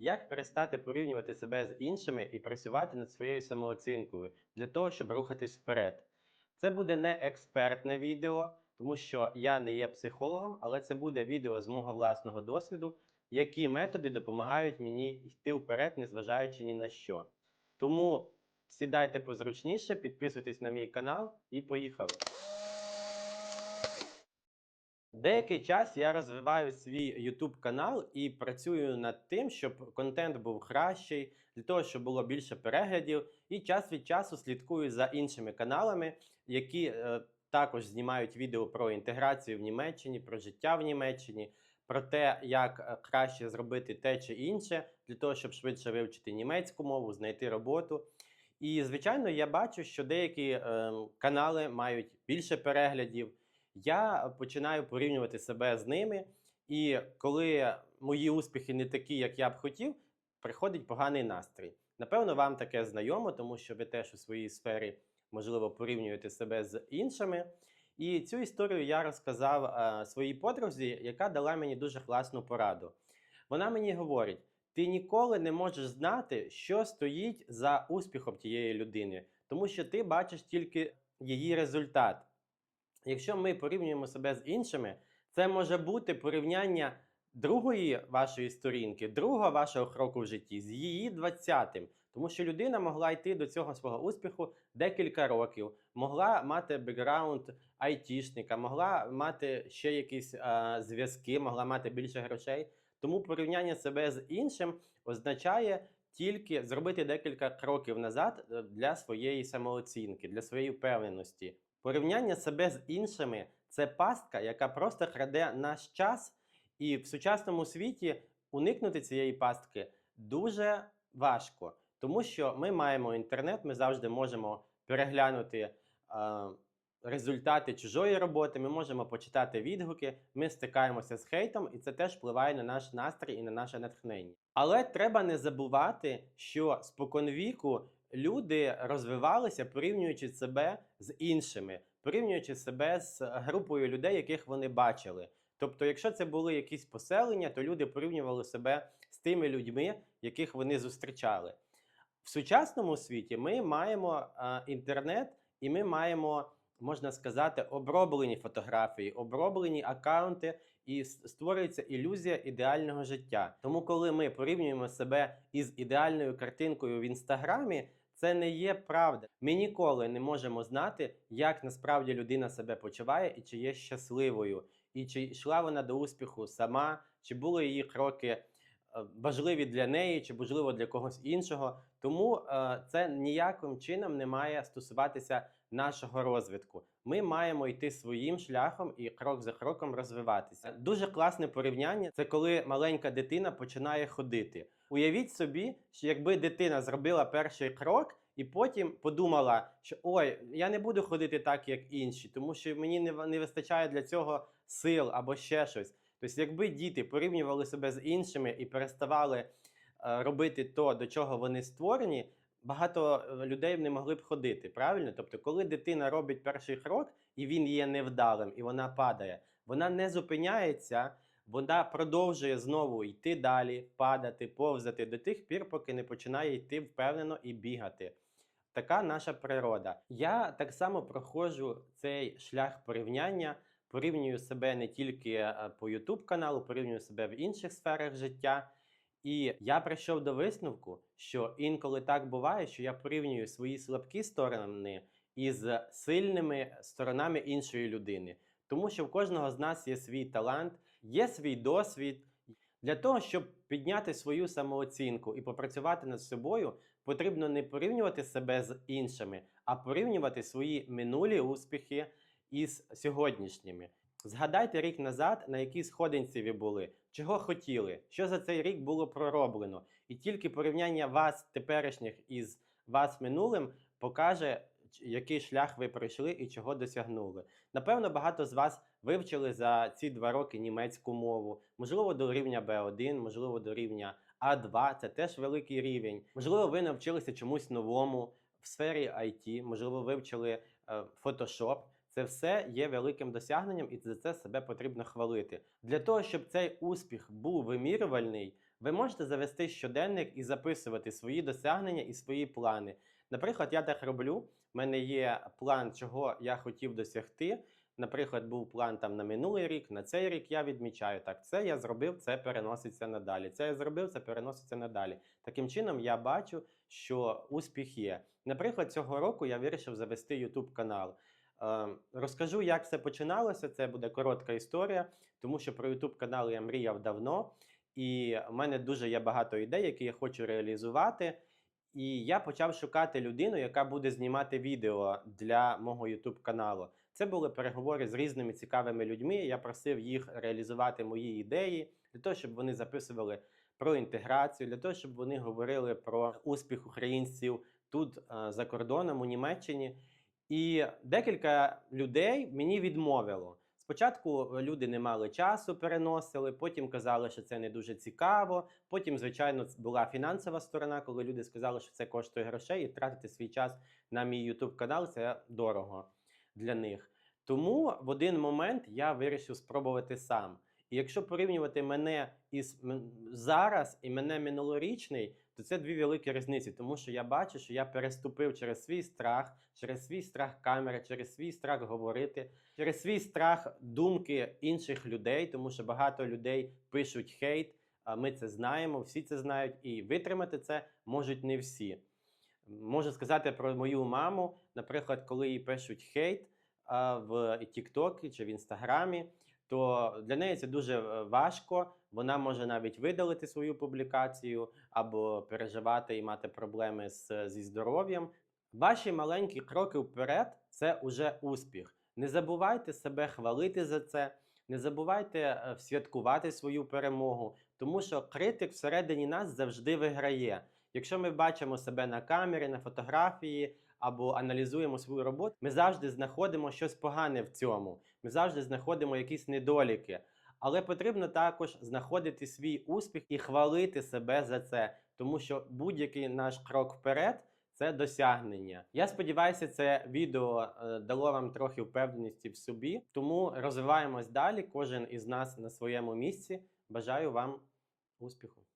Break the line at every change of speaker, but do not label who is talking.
Як перестати порівнювати себе з іншими і працювати над своєю самооцінкою для того, щоб рухатись вперед? Це буде не експертне відео, тому що я не є психологом, але це буде відео з мого власного досвіду, які методи допомагають мені йти вперед, незважаючи ні на що. Тому сідайте позручніше, підписуйтесь на мій канал і поїхали. Деякий час я розвиваю свій YouTube канал і працюю над тим, щоб контент був кращий, для того, щоб було більше переглядів. І час від часу слідкую за іншими каналами, які е, також знімають відео про інтеграцію в Німеччині, про життя в Німеччині, про те, як е, краще зробити те чи інше, для того, щоб швидше вивчити німецьку мову, знайти роботу. І, звичайно, я бачу, що деякі е, канали мають більше переглядів. Я починаю порівнювати себе з ними, і коли мої успіхи не такі, як я б хотів, приходить поганий настрій. Напевно, вам таке знайомо, тому що ви теж у своїй сфері, можливо, порівнюєте себе з іншими. І цю історію я розказав е, своїй подрузі, яка дала мені дуже класну пораду. Вона мені говорить: ти ніколи не можеш знати, що стоїть за успіхом тієї людини, тому що ти бачиш тільки її результат. Якщо ми порівнюємо себе з іншими, це може бути порівняння другої вашої сторінки, другого вашого кроку в житті з її 20-тим. Тому що людина могла йти до цього свого успіху декілька років, могла мати бекграунд айтішника, могла мати ще якісь а, зв'язки, могла мати більше грошей. Тому порівняння себе з іншим означає тільки зробити декілька кроків назад е, для своєї самооцінки, для своєї впевненості. Порівняння себе з іншими це пастка, яка просто краде наш час, і в сучасному світі уникнути цієї пастки дуже важко, тому що ми маємо інтернет, ми завжди можемо переглянути е, результати чужої роботи, ми можемо почитати відгуки, ми стикаємося з хейтом, і це теж впливає на наш настрій і на наше натхнення. Але треба не забувати, що споконвіку люди розвивалися, порівнюючи себе з іншими, порівнюючи себе з групою людей, яких вони бачили. Тобто, якщо це були якісь поселення, то люди порівнювали себе з тими людьми, яких вони зустрічали. В сучасному світі ми маємо а, інтернет і ми маємо, можна сказати, оброблені фотографії, оброблені аккаунти, і створюється ілюзія ідеального життя. Тому, коли ми порівнюємо себе із ідеальною картинкою в інстаграмі, це не є правда. Ми ніколи не можемо знати, як насправді людина себе почуває і чи є щасливою, і чи йшла вона до успіху сама, чи були її кроки е, важливі для неї, чи можливо для когось іншого. Тому е, це ніяким чином не має стосуватися нашого розвитку. Ми маємо йти своїм шляхом і крок за кроком розвиватися. Дуже класне порівняння це коли маленька дитина починає ходити. Уявіть собі, що якби дитина зробила перший крок. І потім подумала, що ой, я не буду ходити так, як інші, тому що мені не, не вистачає для цього сил або ще щось. Тобто, якби діти порівнювали себе з іншими і переставали робити то, до чого вони створені, багато е, людей не могли б ходити. Правильно? Тобто, коли дитина робить перший крок і він є невдалим, і вона падає, вона не зупиняється, вона продовжує знову йти далі, падати, повзати до тих пір, поки не починає йти впевнено і бігати. Така наша природа. Я так само проходжу цей шлях порівняння, порівнюю себе не тільки е, по YouTube каналу, порівнюю себе в інших сферах життя. І я прийшов до висновку, що інколи так буває, що я порівнюю свої слабкі сторони із сильними сторонами іншої людини. Тому що в кожного з нас є свій талант, є свій досвід. Для того, щоб підняти свою самооцінку і попрацювати над собою, потрібно не порівнювати себе з іншими, а порівнювати свої минулі успіхи із сьогоднішніми. Згадайте рік назад, на якій сходинці ви були, чого хотіли, що за цей рік було пророблено. І тільки порівняння вас теперішніх із вас минулим покаже, який шлях ви пройшли і чого досягнули. Напевно, багато з вас вивчили за ці два роки німецьку мову, можливо, до рівня B1, можливо, до рівня А2, це теж великий рівень. Можливо, ви навчилися чомусь новому в сфері IT, можливо, вивчили е, Photoshop. Це все є великим досягненням, і за це себе потрібно хвалити. Для того, щоб цей успіх був вимірювальний, Ви можете завести щоденник і записувати свої досягнення і свої плани. Наприклад, я так роблю. У мене є план, чого я хотів досягти. Наприклад, був план там на минулий рік, на цей рік я відмічаю так. Це я зробив, це переноситься надалі. Це я зробив, це переноситься надалі. Таким чином, я бачу, що успіх є. Наприклад, цього року я вирішив завести YouTube канал. Е, розкажу, як все починалося. Це буде коротка історія, тому що про YouTube канал я мріяв давно, і в мене дуже є багато ідей, які я хочу реалізувати. І я почав шукати людину, яка буде знімати відео для мого YouTube каналу. Це були переговори з різними цікавими людьми. Я просив їх реалізувати мої ідеї для того, щоб вони записували про інтеграцію, для того, щоб вони говорили про успіх українців тут е, за кордоном у Німеччині. І декілька людей мені відмовило. Спочатку е, люди не мали часу, переносили, потім казали, що це не дуже цікаво. Потім, звичайно, була фінансова сторона, коли люди сказали, що це коштує грошей, і тратити свій час на мій YouTube канал це дорого для них. Тому в один момент я вирішив спробувати сам. І якщо порівнювати мене із зараз і мене минулорічний, то це дві великі різниці, тому що я бачу, що я переступив через свій страх, через свій страх камери, через свій страх говорити, через свій страх думки інших людей, тому що багато людей пишуть хейт. А ми це знаємо, всі це знають, і витримати це можуть не всі. Можу сказати про мою маму, наприклад, коли їй пишуть хейт в Тіктокі чи в Інстаграмі, то для неї це дуже е, важко. Вона може навіть видалити свою публікацію або переживати і мати проблеми з, зі здоров'ям. Ваші маленькі кроки вперед це уже успіх. Не забувайте себе хвалити за це, не забувайте е, святкувати свою перемогу, тому що критик всередині нас завжди виграє. Якщо ми бачимо себе на камері, на фотографії або аналізуємо свою роботу, ми завжди знаходимо щось погане в цьому. Ми завжди знаходимо якісь недоліки. Але потрібно також знаходити свій успіх і хвалити себе за це, тому що будь-який наш крок вперед це досягнення. Я сподіваюся, це відео е, дало вам трохи впевненості в собі. Тому розвиваємось далі. Кожен із нас на своєму місці. Бажаю вам успіху!